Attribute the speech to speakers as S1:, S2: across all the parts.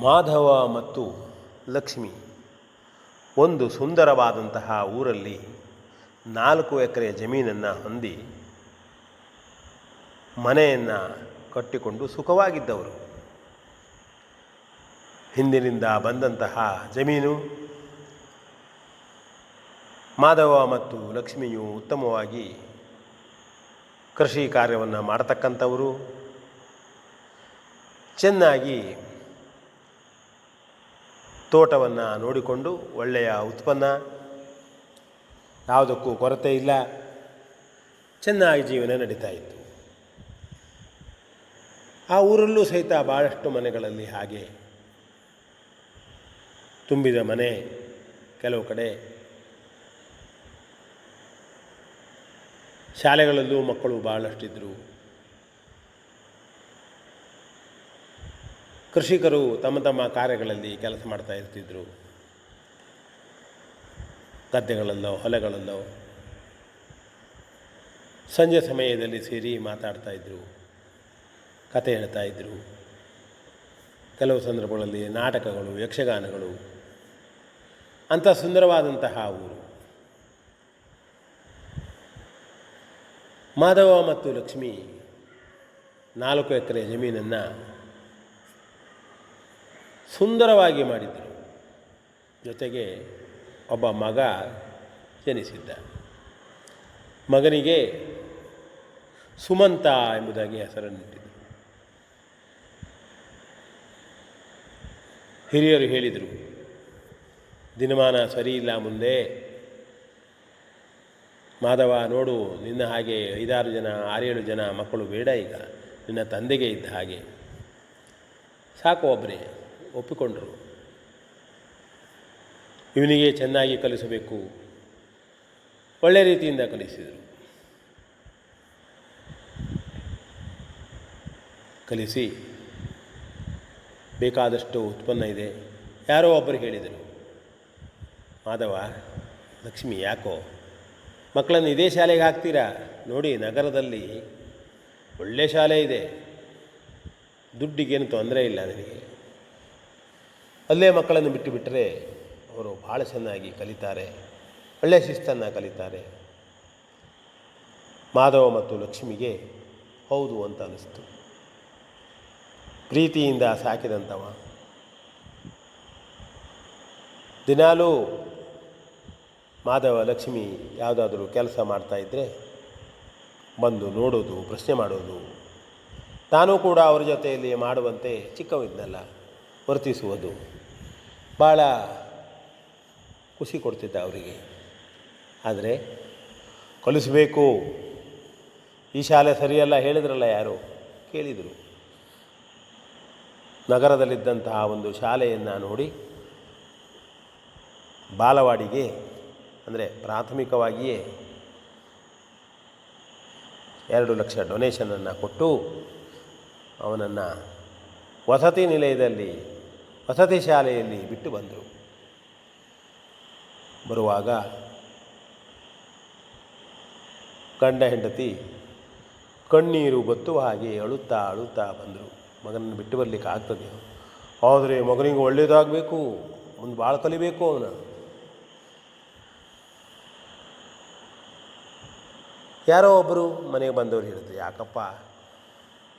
S1: ಮಾಧವ ಮತ್ತು ಲಕ್ಷ್ಮಿ. ಒಂದು ಸುಂದರವಾದಂತಹ ಊರಲ್ಲಿ ನಾಲ್ಕು ಎಕರೆ ಜಮೀನನ್ನು ಹೊಂದಿ ಮನೆಯನ್ನು ಕಟ್ಟಿಕೊಂಡು ಸುಖವಾಗಿದ್ದವರು. ಹಿಂದಿನಿಂದ ಬಂದಂತಹ ಜಮೀನು ಮಾಧವ ಮತ್ತು ಲಕ್ಷ್ಮಿಯು ಉತ್ತಮವಾಗಿ ಕೃಷಿ ಕಾರ್ಯವನ್ನು ಮಾಡತಕ್ಕಂಥವರು. ಚೆನ್ನಾಗಿ ತೋಟವನ್ನು ನೋಡಿಕೊಂಡು ಒಳ್ಳೆಯ ಉತ್ಪನ್ನ, ಯಾವುದಕ್ಕೂ ಕೊರತೆ ಇಲ್ಲ. ಚೆನ್ನಾಗಿ ಜೀವನ ನಡೀತಾ ಇತ್ತು. ಆ ಊರಲ್ಲೂ ಸಹಿತ ಭಾಳಷ್ಟು ಮನೆಗಳಲ್ಲಿ ಹಾಗೆ ತುಂಬಿದ ಮನೆ ಕೆಲವು ಕಡೆ. ಶಾಲೆಗಳಲ್ಲೂ ಮಕ್ಕಳು ಭಾಳಷ್ಟಿದ್ದರು ಕೃಷಿಕರು ತಮ್ಮ ತಮ್ಮ ಕಾರ್ಯಗಳಲ್ಲಿ ಕೆಲಸ ಮಾಡ್ತಾ ಇರ್ತಿದ್ರು. ಗದ್ದೆಗಳಲ್ಲೋ, ಹೊಲಗಳಲ್ಲೋ. ಸಂಜೆ ಸಮಯದಲ್ಲಿ ಸೇರಿ ಮಾತಾಡ್ತಾ ಇದ್ದರು ಕತೆ ಹೇಳ್ತಾ ಇದ್ದರು ಕೆಲವು ಸಂದರ್ಭಗಳಲ್ಲಿ ನಾಟಕಗಳು, ಯಕ್ಷಗಾನಗಳು. ಅಂಥ ಸುಂದರವಾದಂತಹ ಊರು. ಮಾಧವ ಮತ್ತು ಲಕ್ಷ್ಮಿ ನಾಲ್ಕು ಎಕರೆ ಜಮೀನನ್ನು ಸುಂದರವಾಗಿ ಮಾಡಿದರು. ಜೊತೆಗೆ ಒಬ್ಬ ಮಗ ಜನಿಸಿದ್ದ. ಮಗನಿಗೆ ಸುಮಂತ ಎಂಬುದಾಗಿ ಹೆಸರನ್ನಿಟ್ಟಿದ್ದರು ಹಿರಿಯರು ಹೇಳಿದರು, ದಿನಮಾನ ಸರಿ ಇಲ್ಲ ಮುಂದೆ. ಮಾಧವ ನೋಡು, ನಿನ್ನ ಹಾಗೆ ಐದಾರು ಜನ, ಆರೇಳು ಜನ ಮಕ್ಕಳು ಬೇಡ ಈಗ. ನಿನ್ನ ತಂದೆಗೆ ಇದ್ದ ಹಾಗೆ. ಸಾಕು ಒಬ್ಬನೇ ಒಪ್ಪಿಕೊಂಡರು. ಇವನಿಗೆ ಚೆನ್ನಾಗಿ ಕಲಿಸಬೇಕು. ಒಳ್ಳೆಯ ರೀತಿಯಿಂದ ಕಲಿಸಿದರು. ಕಲಿಸಿ ಬೇಕಾದಷ್ಟು ಉತ್ಪನ್ನ ಇದೆ. ಯಾರೋ ಒಬ್ಬರು ಹೇಳಿದರು, ಮಾಧವ, ಲಕ್ಷ್ಮಿ, ಯಾಕೋ? ಮಕ್ಕಳನ್ನು ಇದೇ ಶಾಲೆಗೆ ಹಾಕ್ತೀರಾ? ನೋಡಿ, ನಗರದಲ್ಲಿ ಒಳ್ಳೆ ಶಾಲೆ ಇದೆ. ದುಡ್ಡಿಗೇನು ತೊಂದರೆ ಇಲ್ಲ ನನಗೆ. ಅಲ್ಲೇ ಮಕ್ಕಳನ್ನು ಬಿಟ್ಟು ಬಿಟ್ಟರೆ ಅವರು ಭಾಳ ಚೆನ್ನಾಗಿ ಕಲಿತಾರೆ ಒಳ್ಳೆಯ ಶಿಸ್ತನ್ನು ಕಲಿತಾರೆ. ಮಾಧವ ಮತ್ತು ಲಕ್ಷ್ಮಿಗೆ ಹೌದು ಅಂತ ಅನ್ನಿಸ್ತು ಪ್ರೀತಿಯಿಂದ ಸಾಕಿದಂಥವ ದಿನಾಲೂ ಮಾಧವ, ಲಕ್ಷ್ಮಿ ಯಾವುದಾದ್ರೂ ಕೆಲಸ ಮಾಡ್ತಾಯಿದ್ರೆ ಬಂದು ನೋಡೋದು, ಪ್ರಶ್ನೆ ಮಾಡೋದು. ತಾನೂ ಕೂಡ ಅವರ ಜೊತೆಯಲ್ಲಿ ಮಾಡುವಂತೆ ಚಿಕ್ಕವಿದ್ನಲ್ಲ ವರ್ತಿಸುವುದು. ಭಾಳ ಖುಷಿ ಕೊಡ್ತಿದ್ದ ಅವರಿಗೆ. ಆದರೆ, ಕಲಿಸಬೇಕು. ಈ ಶಾಲೆ ಸರಿಯಲ್ಲ ಹೇಳಿದ್ರಲ್ಲ ಯಾರು? ಕೇಳಿದರು. ನಗರದಲ್ಲಿದ್ದಂತಹ ಒಂದು ಶಾಲೆಯನ್ನು ನೋಡಿ ಬಾಲವಾಡಿಗೆ, ಅಂದರೆ ಪ್ರಾಥಮಿಕವಾಗಿಯೇ ಎರಡು ಲಕ್ಷ ಡೊನೇಷನನ್ನು ಕೊಟ್ಟು ಅವನನ್ನು ವಸತಿ ನಿಲಯದಲ್ಲಿ ವಸತಿ ಶಾಲೆಯಲ್ಲಿ ಬಿಟ್ಟು ಬಂದರು. ಬರುವಾಗ ಗಂಡ ಹೆಂಡತಿ ಕಣ್ಣೀರು ಬತ್ತುವ ಹಾಗೆ ಅಳುತ್ತಾ ಅಳುತ್ತಾ ಬಂದರು. ಮಗನನ್ನು ಬಿಟ್ಟು ಬರಲಿಕ್ಕೆ ಆಗ್ತದೆ. ಆದರೆ ಮಗನಿಗೆ ಒಳ್ಳೆಯದಾಗಬೇಕು ಮುಂದೆ ಭಾಳ ಕಲಿಬೇಕು ಅವನು. ಯಾರೋ ಒಬ್ಬರು ಮನೆಗೆ ಬಂದವರು ಹೇಳಿದ್ರು, ಯಾಕಪ್ಪ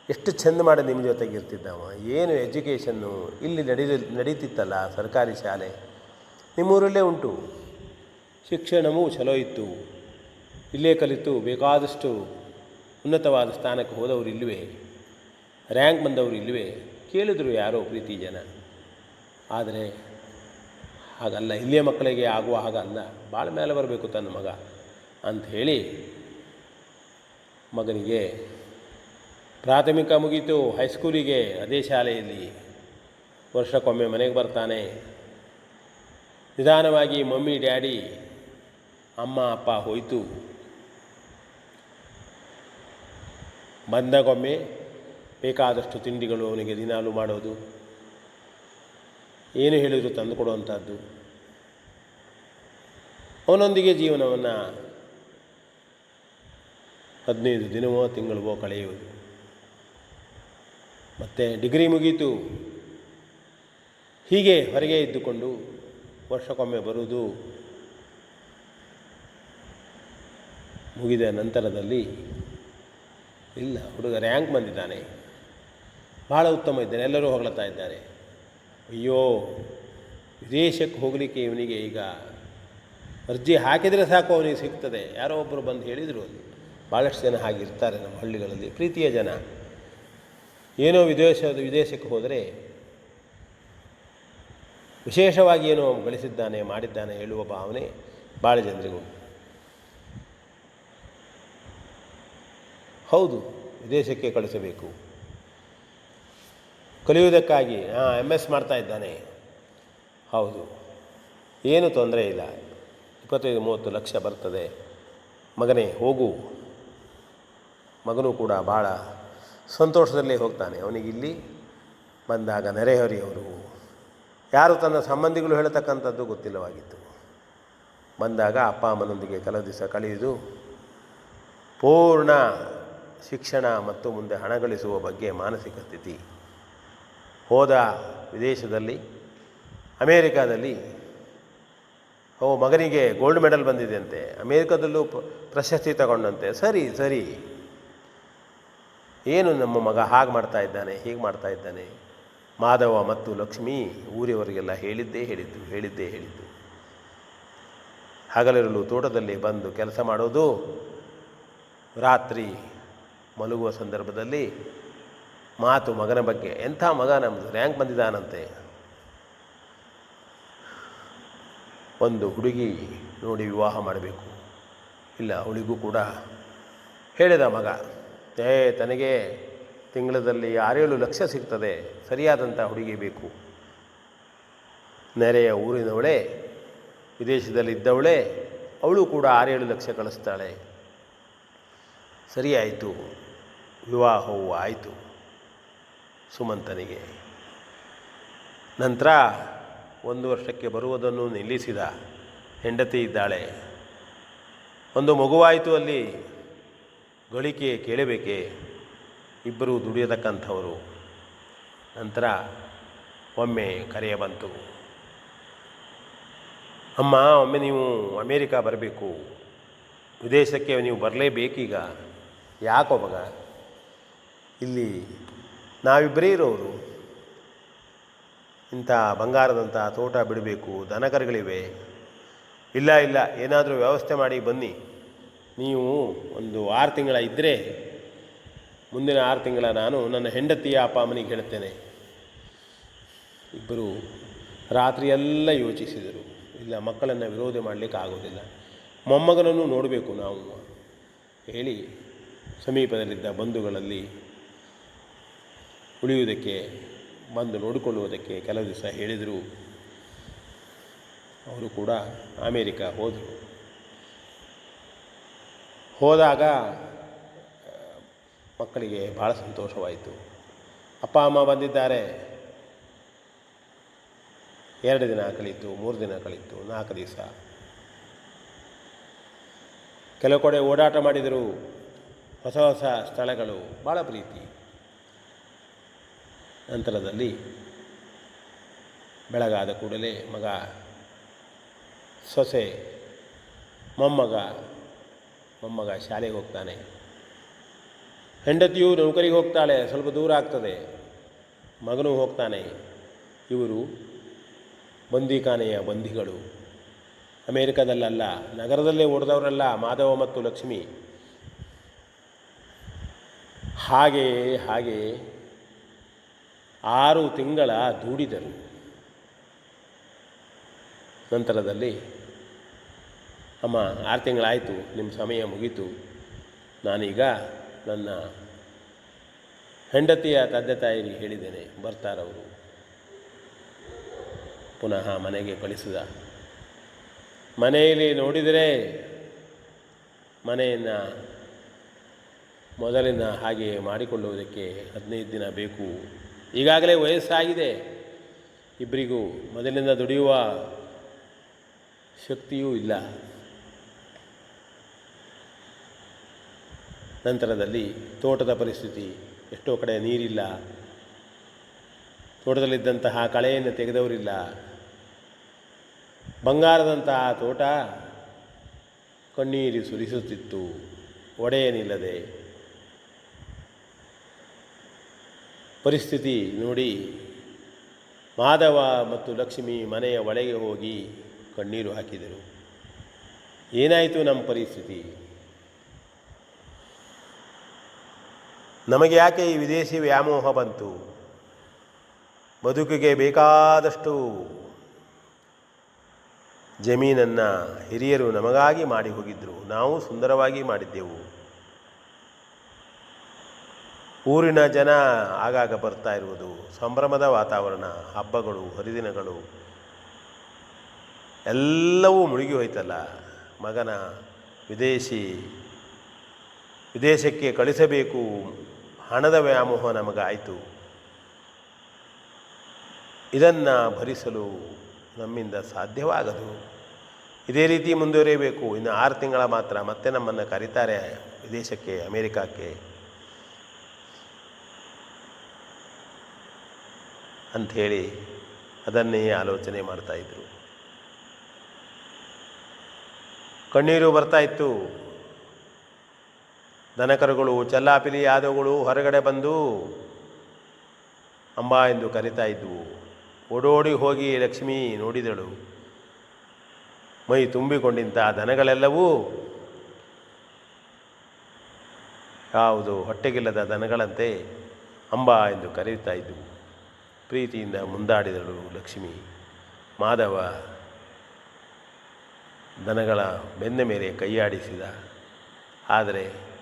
S1: ಎಷ್ಟು ಚೆಂದ ಮಾಡಿ ನಿಮ್ಮ ಜೊತೆಗೆ ಇರ್ತಿದ್ದವ ಏನು ಎಜುಕೇಷನ್ನು? ಇಲ್ಲಿ ನಡೀ ನಡೀತಿತ್ತಲ್ಲ ಸರ್ಕಾರಿ ಶಾಲೆ? ನಿಮ್ಮೂರಲ್ಲೇ ಉಂಟು. ಶಿಕ್ಷಣವೂ ಚಲೋ ಇತ್ತು. ಇಲ್ಲೇ ಕಲಿತು ಬೇಕಾದಷ್ಟು ಉನ್ನತವಾದ ಸ್ಥಾನಕ್ಕೆ ಹೋದವರು ಇಲ್ಲವೇ ರ್ಯಾಂಕ್ ಬಂದವರು ಇಲ್ಲವೇ ಕೇಳಿದ್ರು ಯಾರೋ ಪ್ರೀತಿ ಜನ. ಆದರೆ ಹಾಗಲ್ಲ, ಇಲ್ಲಿಯ ಮಕ್ಕಳಿಗೆ ಆಗುವ ಹಾಗಲ್ಲ ಭಾಳ ಮೇಲೆ ಬರಬೇಕು ತನ್ನ ಮಗ ಅಂಥೇಳಿ ಮಗನಿಗೆ ಪ್ರಾಥಮಿಕ ಮುಗೀತು ಹೈಸ್ಕೂಲಿಗೆ ಅದೇ ಶಾಲೆಯಲ್ಲಿ ವರ್ಷಕ್ಕೊಮ್ಮೆ ಮನೆಗೆ ಬರ್ತಾನೆ. ನಿಧಾನವಾಗಿ ಮಮ್ಮಿ, ಡ್ಯಾಡಿ, ಅಮ್ಮ, ಅಪ್ಪ ಹೋಯಿತು. ಬಂದಾಗೊಮ್ಮೆ ಬೇಕಾದಷ್ಟು ತಿಂಡಿಗಳು ಅವನಿಗೆ ದಿನಾಲು ಮಾಡೋದು. ಏನು ಹೇಳಿದ್ರು ತಂದು ಕೊಡುವಂಥದ್ದು. ಅವನೊಂದಿಗೆ ಜೀವನವನ್ನು ಹದಿನೈದು ದಿನವೋ ತಿಂಗಳವೋ ಕಳೆಯುವುದು. ಮತ್ತು ಡಿಗ್ರಿ ಮುಗೀತು. ಹೀಗೆ ಹೊರಗೆ ಇದ್ದುಕೊಂಡು ವರ್ಷಕ್ಕೊಮ್ಮೆ ಬರುವುದು ಮುಗಿದ ನಂತರದಲ್ಲಿ ಇಲ್ಲ, ಹುಡುಗ ರ್ಯಾಂಕ್ ಬಂದಿದ್ದಾನೆ. ಭಾಳ ಉತ್ತಮ ಇದ್ದಾನೆ, ಎಲ್ಲರೂ ಹೊಗಳ್ತಾ ಇದ್ದಾರೆ. ಅಯ್ಯೋ, ವಿದೇಶಕ್ಕೆ ಹೋಗಲಿಕ್ಕೆ ಇವನಿಗೆ ಈಗ ಅರ್ಜಿ ಹಾಕಿದರೆ ಸಾಕು, ಅವನಿಗೆ ಸಿಗ್ತದೆ. ಯಾರೋ ಒಬ್ಬರು ಬಂದು ಹೇಳಿದರು ಭಾಳಷ್ಟು ಜನ ಹಾಗಿರ್ತಾರೆ ನಮ್ಮ ಹಳ್ಳಿಗಳಲ್ಲಿ, ಪ್ರೀತಿಯ ಜನ. ಏನೋ ವಿದೇಶ ವಿದೇಶಕ್ಕೆ ಹೋದರೆ ವಿಶೇಷವಾಗಿ ಏನೋ ಗಳಿಸಿದ್ದಾನೆ, ಮಾಡಿದ್ದಾನೆ ಹೇಳುವ ಭಾವನೆ ಭಾಳ ಜನರಿಗೂ ಹೌದು, ವಿದೇಶಕ್ಕೆ ಕಳಿಸಬೇಕು. ಕಲಿಯುವುದಕ್ಕಾಗಿ ಹಾಂ ಎಂ ಎಸ್ ಮಾಡ್ತಾ ಇದ್ದಾನೆ. ಹೌದು. ಏನು ತೊಂದರೆ ಇಲ್ಲ. ಇಪ್ಪತ್ತೈದು, ಮೂವತ್ತು ಲಕ್ಷ ಬರ್ತದೆ. ಮಗನೇ, ಹೋಗು. ಮಗನೂ ಕೂಡ ಭಾಳ ಸಂತೋಷದಲ್ಲೇ ಹೋಗ್ತಾನೆ. ಅವನಿಗಿಲ್ಲಿ ಬಂದಾಗ ನೆರೆಹೊರೆಯವರು ಯಾರು ತನ್ನ ಸಂಬಂಧಿಗಳು ಹೇಳತಕ್ಕಂಥದ್ದು ಗೊತ್ತಿಲ್ಲವಾಗಿತ್ತು. ಬಂದಾಗ ಅಪ್ಪ ಅಮ್ಮನೊಂದಿಗೆ ಕೆಲವು ದಿವಸ ಕಳೆಯುವುದು ಪೂರ್ಣ ಶಿಕ್ಷಣ ಮತ್ತು ಮುಂದೆ ಹಣ ಗಳಿಸುವ ಬಗ್ಗೆ ಮಾನಸಿಕ ಸ್ಥಿತಿ. ಹೋದ ವಿದೇಶದಲ್ಲಿ, ಅಮೇರಿಕಾದಲ್ಲಿ, ಓ ಮಗನಿಗೆ ಗೋಲ್ಡ್ ಮೆಡಲ್ ಬಂದಿದೆಯಂತೆ ಅಮೇರಿಕಾದಲ್ಲೂ ಪ್ರಶಸ್ತಿ ತಗೊಂಡಂತೆ. ಸರಿ ಸರಿ. ಏನು ನಮ್ಮ ಮಗ ಹಾಗೆ ಮಾಡ್ತಾ ಇದ್ದಾನೆ, ಹೀಗೆ ಮಾಡ್ತಾ ಇದ್ದಾನೆ? ಮಾಧವ ಮತ್ತು ಲಕ್ಷ್ಮಿ ಊರಿಯವರಿಗೆಲ್ಲ ಹೇಳಿದ್ದೇ ಹೇಳಿದ್ದು ಹೇಳಿದ್ದೇ ಹೇಳಿದ್ದು. ಹಗಲಿರಲು ತೋಟದಲ್ಲಿ ಬಂದು ಕೆಲಸ ಮಾಡೋದು ರಾತ್ರಿ ಮಲಗುವ ಸಂದರ್ಭದಲ್ಲಿ ಮಾತು ಮಗನ ಬಗ್ಗೆ, ಎಂಥ ಮಗ ನಮ್ಮದು ರ್ಯಾಂಕ್ ಬಂದಿದ್ದಾನಂತೆ. ಒಂದು ಹುಡುಗಿ ನೋಡಿ ವಿವಾಹ ಮಾಡಬೇಕು. ಇಲ್ಲ, ಅವಳಿಗೂ ಕೂಡ ಹೇಳಿದ ಮಗ. ಏ ತನಗೆ ತಿಂಗಳದಲ್ಲಿ ಆರೇಳು ಲಕ್ಷ ಸಿಗ್ತದೆ. ಸರಿಯಾದಂಥ ಹುಡುಗಿ ಬೇಕು. ನೆರೆಯ ಊರಿನವಳೆ, ವಿದೇಶದಲ್ಲಿದ್ದವಳೆ, ಅವಳು ಕೂಡ ಆರೇಳು ಲಕ್ಷ ಕಳಿಸ್ತಾಳೆ. ಸರಿಯಾಯಿತು. ವಿವಾಹವು ಆಯಿತು. ಸುಮಂತನಿಗೆ ನಂತರ ಒಂದು ವರ್ಷಕ್ಕೆ ಬರುವುದನ್ನು ನಿಲ್ಲಿಸಿದ ಹೆಂಡತಿ ಇದ್ದಾಳೆ. ಒಂದು ಮಗುವಾಯಿತು ಅಲ್ಲಿ. ಗಳಿಕೆ ಕೇಳಬೇಕೆ? ಇಬ್ಬರು ದುಡಿಯತಕ್ಕಂಥವರು. ನಂತರ ಒಮ್ಮೆ ಕರೆಯ ಬಂತು. ಅಮ್ಮ, ಒಮ್ಮೆ ನೀವು ಅಮೇರಿಕಾ ಬರಬೇಕು. ವಿದೇಶಕ್ಕೆ ನೀವು ಬರಲೇಬೇಕೀಗ. ಯಾಕೋ ಮಗ? ಇಲ್ಲಿ ನಾವಿಬ್ಬರೇ ಇರೋರು. ಇಂಥ ಬಂಗಾರದಂಥ ತೋಟ ಬಿಡಬೇಕು, ದನಕರುಗಳಿವೆ. ಇಲ್ಲ ಇಲ್ಲ, ಏನಾದರೂ ವ್ಯವಸ್ಥೆ ಮಾಡಿ ಬನ್ನಿ. ನೀವು ಒಂದು ಆರು ತಿಂಗಳ ಇದ್ದರೆ ಮುಂದಿನ ಆರು ತಿಂಗಳ ನಾನು ನನ್ನ ಹೆಂಡತಿಯ ಅಪ್ಪ ಅಮ್ಮನಿಗೆ ಹೇಳ್ತೇನೆ ಇಬ್ಬರು ರಾತ್ರಿಯೆಲ್ಲ ಯೋಚಿಸಿದರು. ಇಲ್ಲ, ಮಕ್ಕಳನ್ನು ವಿರೋಧ ಮಾಡಲಿಕ್ಕೆ ಆಗೋದಿಲ್ಲ ಮೊಮ್ಮಗನನ್ನು ನೋಡಬೇಕು ನಾವು. ಹೇಳಿ, ಸಮೀಪದಲ್ಲಿದ್ದ ಬಂಧುಗಳಲ್ಲಿ ಉಳಿಯುವುದಕ್ಕೆ, ಬಂದು ನೋಡಿಕೊಳ್ಳುವುದಕ್ಕೆ ಕೆಲವು ದಿವಸ ಹೇಳಿದರು. ಅವರು ಕೂಡ ಅಮೇರಿಕಾ ಹೋದರು. ಹೋದಾಗ ಮಕ್ಕಳಿಗೆ ಭಾಳ ಸಂತೋಷವಾಯಿತು. ಅಪ್ಪ, ಅಮ್ಮ ಬಂದಿದ್ದಾರೆ. ಎರಡು ದಿನ ಕಳೀತು, ಮೂರು ದಿನ ಕಳೀತು, ನಾಲ್ಕು ದಿವಸ. ಕೆಲವು ಕಡೆ ಓಡಾಟ ಮಾಡಿದರು. ಹೊಸ ಹೊಸ ಸ್ಥಳಗಳು ಭಾಳ ಪ್ರೀತಿ. ನಂತರದಲ್ಲಿ ಬೆಳಗಾದ ಕೂಡಲೇ ಮಗ ಸೊಸೆ, ಮೊಮ್ಮಗ ಮೊಮ್ಮಗ ಶಾಲೆಗೆ ಹೋಗ್ತಾನೆ. ಹೆಂಡತಿಯು ನೌಕರಿಗೆ ಹೋಗ್ತಾಳೆ, ಸ್ವಲ್ಪ ದೂರ ಆಗ್ತದೆ. ಮಗನೂ ಹೋಗ್ತಾನೆ. ಇವರು ಬಂದಿಖಾನೆಯ ಬಂದಿಗಳು ಅಮೇರಿಕದಲ್ಲಲ್ಲ, ನಗರದಲ್ಲೇ ಓಡಿದವರಲ್ಲ ಮಾಧವ ಮತ್ತು ಲಕ್ಷ್ಮಿ. ಹಾಗೆ ಹಾಗೆ ಆರು ತಿಂಗಳ ದೂಡಿದರು. ನಂತರದಲ್ಲಿ ಅಮ್ಮ, ಆರು ತಿಂಗಳಾಯಿತು ನಿಮ್ಮ ಸಮಯ ಮುಗೀತು. ನಾನೀಗ ನನ್ನ ಹೆಂಡತಿಯ ತಂದೆ ತಾಯಿಗೆ ಹೇಳಿದ್ದೇನೆ ಬರ್ತಾರವರು ಪುನಃ ಮನೆಗೆ ಕಳಿಸಿದ. ಮನೆಯಲ್ಲಿ ನೋಡಿದರೆ ಮನೆಯನ್ನು ಮೊದಲಿನ ಹಾಗೆ ಮಾಡಿಕೊಳ್ಳುವುದಕ್ಕೆ ಹದಿನೈದು ದಿನ ಬೇಕು. ಈಗಾಗಲೇ ವಯಸ್ಸಾಗಿದೆ. ಇಬ್ಬರಿಗೂ ಮೊದಲಿಂದ ದುಡಿಯುವ ಶಕ್ತಿಯೂ ಇಲ್ಲ. ನಂತರದಲ್ಲಿ ತೋಟದ ಪರಿಸ್ಥಿತಿ ಎಷ್ಟೋ ಕಡೆ ನೀರಿಲ್ಲ. ತೋಟದಲ್ಲಿದ್ದಂತಹ ಕಳೆಯನ್ನು ತೆಗೆದವರಿಲ್ಲ. ಬಂಗಾರದಂತಹ ತೋಟ ಕಣ್ಣೀರು ಸುರಿಸುತ್ತಿತ್ತು. ಒಡೆಯನಿಲ್ಲದೆ ಪರಿಸ್ಥಿತಿ ನೋಡಿ ಮಾಧವ ಮತ್ತು ಲಕ್ಷ್ಮಿ ಮನೆಯ ಒಳಗೆ ಹೋಗಿ ಕಣ್ಣೀರು ಹಾಕಿದರು. ಏನಾಯಿತು ನಮ್ಮ ಪರಿಸ್ಥಿತಿ? ನಮಗೆ ಯಾಕೆ ಈ ವಿದೇಶಿ ವ್ಯಾಮೋಹ ಬಂತು? ಬದುಕಿಗೆ ಬೇಕಾದಷ್ಟು ಜಮೀನನ್ನು ಹಿರಿಯರು ನಮಗಾಗಿ ಮಾಡಿ ಹೋಗಿದ್ದರು ನಾವು ಸುಂದರವಾಗಿ ಮಾಡಿದ್ದೆವು. ಊರಿನ ಜನ ಆಗಾಗ ಬರ್ತಾ ಇರುವುದು, ಸಂಭ್ರಮದ ವಾತಾವರಣ, ಹಬ್ಬಗಳು, ಹರಿದಿನಗಳು, ಎಲ್ಲವೂ ಮುಳುಗಿ ಹೋಯ್ತಲ್ಲ. ಮಗನ ವಿದೇಶಿ, ವಿದೇಶಕ್ಕೆ ಕಳಿಸಬೇಕು ಹಣದ ವ್ಯಾಮೋಹ ನಮಗಾಯಿತು. ಇದನ್ನು ಭರಿಸಲು ನಮ್ಮಿಂದ ಸಾಧ್ಯವಾಗದು. ಇದೇ ರೀತಿ ಮುಂದುವರಿಯಬೇಕು. ಇನ್ನು ಆರು ತಿಂಗಳ ಮಾತ್ರ ಮತ್ತೆ ನಮ್ಮನ್ನು ಕರೀತಾರೆ ವಿದೇಶಕ್ಕೆ, ಅಮೇರಿಕಾಕ್ಕೆ. ಅಂಥೇಳಿ ಅದನ್ನೇ ಆಲೋಚನೆ ಮಾಡ್ತಾಯಿದ್ರು ಕಣ್ಣೀರು ಬರ್ತಾ ಇತ್ತು. ದನಕರುಗಳು, ಚಲ್ಲಾಪಿಲಿ ಯಾದವುಗಳು ಹೊರಗಡೆ ಬಂದು ಅಂಬ ಎಂದು ಕರಿತಾ ಇದ್ವು. ಓಡೋಡಿ ಹೋಗಿ ಲಕ್ಷ್ಮಿ ನೋಡಿದಳು. ಮೈ ತುಂಬಿಕೊಂಡಿದ್ದ ದನಗಳೆಲ್ಲವೂ ಯಾವುದು ಹೊಟ್ಟೆಗಿಲ್ಲದ ದನಗಳಂತೆ ಅಂಬ ಎಂದು ಕರೆಯುತ್ತಾ ಇದ್ದವು ಪ್ರೀತಿಯಿಂದ ಮುಂದಾಡಿದಳು ಲಕ್ಷ್ಮಿ. ಮಾಧವ ದನಗಳ ಬೆನ್ನ ಮೇಲೆ ಕೈಯಾಡಿಸಿದ. ಆದರೆ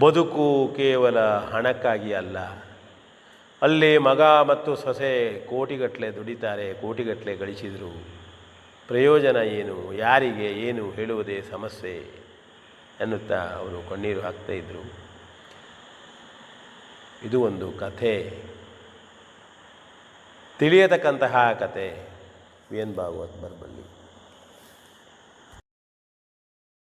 S1: ಬದುಕು ಕೇವಲ ಹಣಕ್ಕಾಗಿ ಅಲ್ಲ. ಅಲ್ಲಿ ಮಗ ಮತ್ತು ಸೊಸೆ ಕೋಟಿಗಟ್ಟಲೆ ದುಡಿತಾರೆ ಕೋಟಿಗಟ್ಟಲೆ ಗಳಿಸಿದರು. ಪ್ರಯೋಜನ ಏನು, ಯಾರಿಗೆ ಏನು ಹೇಳುವುದೇ ಸಮಸ್ಯೆ ಎನ್ನುತ್ತಾ ಅವರು ಕಣ್ಣೀರು ಹಾಕ್ತಾ ಇದ್ದರು ಇದು ಒಂದು ಕಥೆ. ತಿಳಿಯತಕ್ಕಂತಹ ಕತೆ ವಿ ಎನ್ ಭಾಗವತ್ ಬರಬಳ್ಳಿ